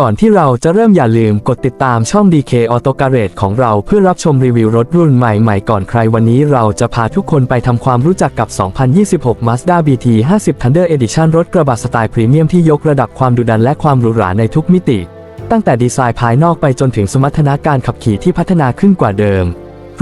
ก่อนที่เราจะเริ่มอย่าลืมกดติดตามช่อง DK Auto Garage ของเราเพื่อรับชมรีวิวรถรุ่นใหม่ๆ ก่อนใครวันนี้เราจะพาทุกคนไปทำความรู้จักกับ 2026 Mazda BT 50 Thunder Edition รถกระบะสไตล์พรีเมียมที่ยกระดับความดุดันและความหรูหราในทุกมิติ ตั้งแต่ดีไซน์ภายนอกไปจนถึงสมรรถนะการขับขี่ที่พัฒนาขึ้นกว่าเดิม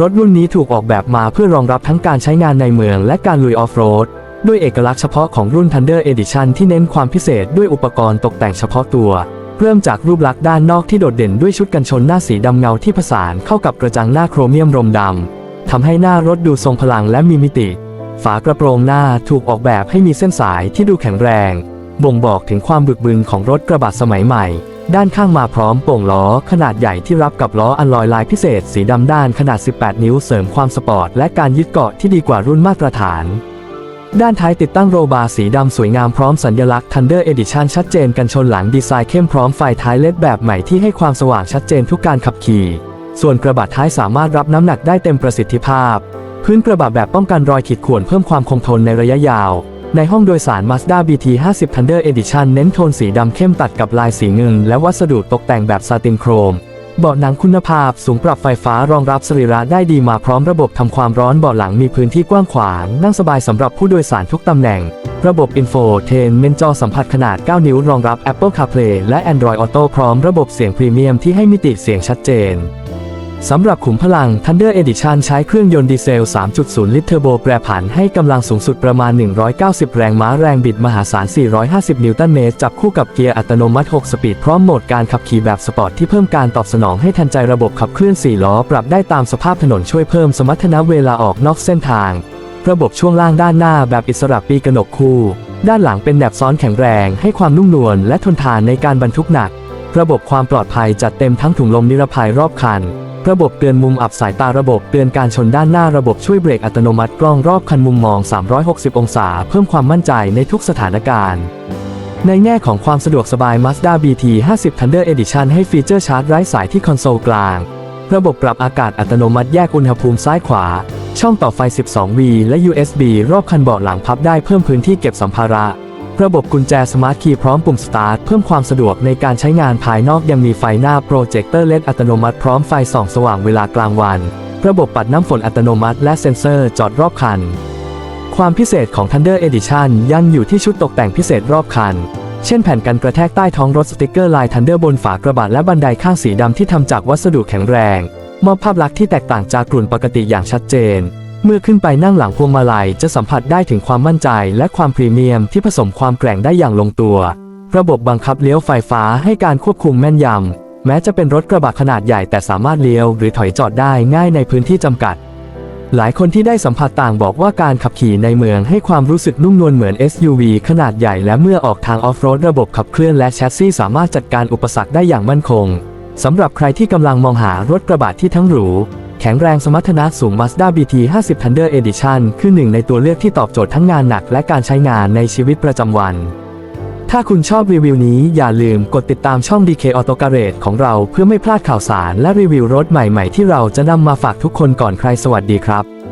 รถรุ่นนี้ถูกออกแบบมาเพื่อรองรับทั้งการใช้งานในเมืองและการลุยออฟโรดด้วยเอกลักษณ์เฉพาะของรุ่น Thunder Edition ที่เน้นความพิเศษด้วยอุปกรณ์ตกแต่งเฉพาะตัว เริ่มจากรูปลักษณ์ด้านนอกที่โดดเด่นด้วยชุดกันชนหน้าสีดำเงาที่ผสานเข้ากับกระจังหน้าโครเมียมรมดำทำให้หน้ารถดูทรงพลังและมีมิติ ฝากระโปรงหน้าถูกออกแบบให้มีเส้นสายที่ดูแข็งแรง บ่งบอกถึงความบึกบึนของรถกระบะสมัยใหม่ ด้านข้างมาพร้อมโป่งล้อขนาดใหญ่ที่รับกับล้ออัลลอยลายพิเศษ สีดำด้านขนาด 18 นิ้วเสริมความสปอร์ตและการยึดเกาะที่ดีกว่ารุ่นมาตรฐาน ด้านท้ายติดตั้งโรบาร์สีดำสวยงามพร้อมสัญลักษณ์ Thunder Edition ชัดเจนกันชนหลังดีไซน์เข้มพร้อมไฟท้ายเลดแบบใหม่ที่ให้ความสว่างชัดเจนทุกการขับขี่ ส่วนกระบะท้ายสามารถรับน้ำหนักได้เต็มประสิทธิภาพ พื้นกระบะแบบป้องกันรอยขีดข่วนเพิ่มความคงทนในระยะยาว ในห้องโดยสาร Mazda BT 50 Thunder Edition เน้นโทนสีดำเข้มตัดกับลายสีเงิน และวัสดุตกแต่งแบบซาตินโครม เบาะหนังคุณภาพสูงปรับไฟฟ้ารองรับสรีระได้ดีมาพร้อมระบบทำความร้อนเบาะหลังมีพื้นที่กว้างขวาง นั่งสบายสำหรับผู้โดยสารทุกตำแหน่ง ระบบ Info t a i n m e n จอสัมผัสขนาด 9 นิ้วรองรับ Apple CarPlay และ Android Auto พร้อมระบบเสียงพรีเมียมที่ให้มิติเสียงชัดเจน สำหรับขุมพลัง Thunder Edition ใช้เครื่องยนต์ดีเซล 3.0 ลิตรเทอร์โบแปรผันให้กำลังสูงสุดประมาณ 190 แรงม้าแรงบิดมหาศาล 450 นิวตันเมตร จับคู่กับเกียร์อัตโนมัติ 6 สปีด พร้อมโหมดการขับขี่แบบสปอร์ตที่เพิ่มการตอบสนองให้ทันใจระบบขับเคลื่อน 4 ล้อ ปรับได้ตามสภาพถนนช่วยเพิ่มสมรรถนะเวลาออกนอกเส้นทาง ระบบช่วงล่างด้านหน้าแบบอิสระปีกระหนกคู่ ด้านหลังเป็นแหนบซ้อนแข็งแรง ให้ความนุ่มนวลและทนทานในการบรรทุกหนัก ระบบความปลอดภัยจัดเต็มทั้งถุงลมนิรภัยรอบคัน ระบบเตือนมุมอับสายตาระบบเตือนการชนด้านหน้าระบบช่วยเบรกอัตโนมัติกล้องรอบคันมุมมอง 360 องศา เพิ่มความมั่นใจในทุกสถานการณ์ ในแง่ของความสะดวกสบาย Mazda BT 50 Thunder Edition ให้ฟีเจอร์ชาร์จไร้สายที่คอนโซลกลาง ระบบปรับอากาศอัตโนมัติแยกอุณหภูมิซ้ายขวา ช่องต่อไฟ 12V และ USB รอบคันเบาะหลังพับได้เพิ่มพื้นที่เก็บสัมภาระ ระบบกุญแจสมาร์ทคีย์พร้อมปุ่มสตาร์ทเพิ่มความสะดวกในการใช้งานภายนอกยังมีไฟหน้าโปรเจคเตอร์เลดอัตโนมัติพร้อมไฟส่องสว่างเวลากลางวัน ระบบปัดน้ำฝนอัตโนมัติและเซ็นเซอร์จอดรอบคัน ความพิเศษของ Thunder Edition ยังอยู่ที่ชุดตกแต่งพิเศษรอบคัน เช่นแผ่นกันกระแทกใต้ท้องรถสติกเกอร์ลาย Thunder บนฝากระบะและบันไดข้างสีดำที่ทำจากวัสดุแข็งแรง มอบภาพลักษณ์ที่แตกต่างจากกลุ่นปกติอย่างชัดเจน เมื่อขึ้นไปนั่งหลังพวงมาลัยจะสัมผัสได้ถึงความมั่นใจและความพรีเมียมที่ผสมความแกร่งได้อย่างลงตัว ระบบบังคับเลี้ยวไฟฟ้าให้การควบคุมแม่นยำ แม้จะเป็นรถกระบะขนาดใหญ่แต่สามารถเลี้ยวหรือถอยจอดได้ง่ายในพื้นที่จำกัด หลายคนที่ได้สัมผัสต่างบอกว่าการขับขี่ในเมืองให้ความรู้สึกนุ่มนวลเหมือน SUV ขนาดใหญ่และเมื่อออกทางออฟโรดระบบขับเคลื่อนและแชสซีสามารถจัดการอุปสรรคได้อย่างมั่นคงสำหรับใครที่กำลังมองหารถกระบะที่ทั้งหรู ข็งแรงสมรรถนะสูง Mazda BT 50 Thunder Edition คือหนึ่งในตัวเลือกที่ตอบโจทย์ทั้งงานหนักและการใช้งานในชีวิตประจำวัน ถ้าคุณชอบรีวิวนี้อย่าลืมกดติดตามช่อง DK Auto Garage ของเราเพื่อไม่พลาดข่าวสารและรีวิวรถใหม่ๆ ที่เราจะนำมาฝากทุกคนก่อนใครสวัสดีครับ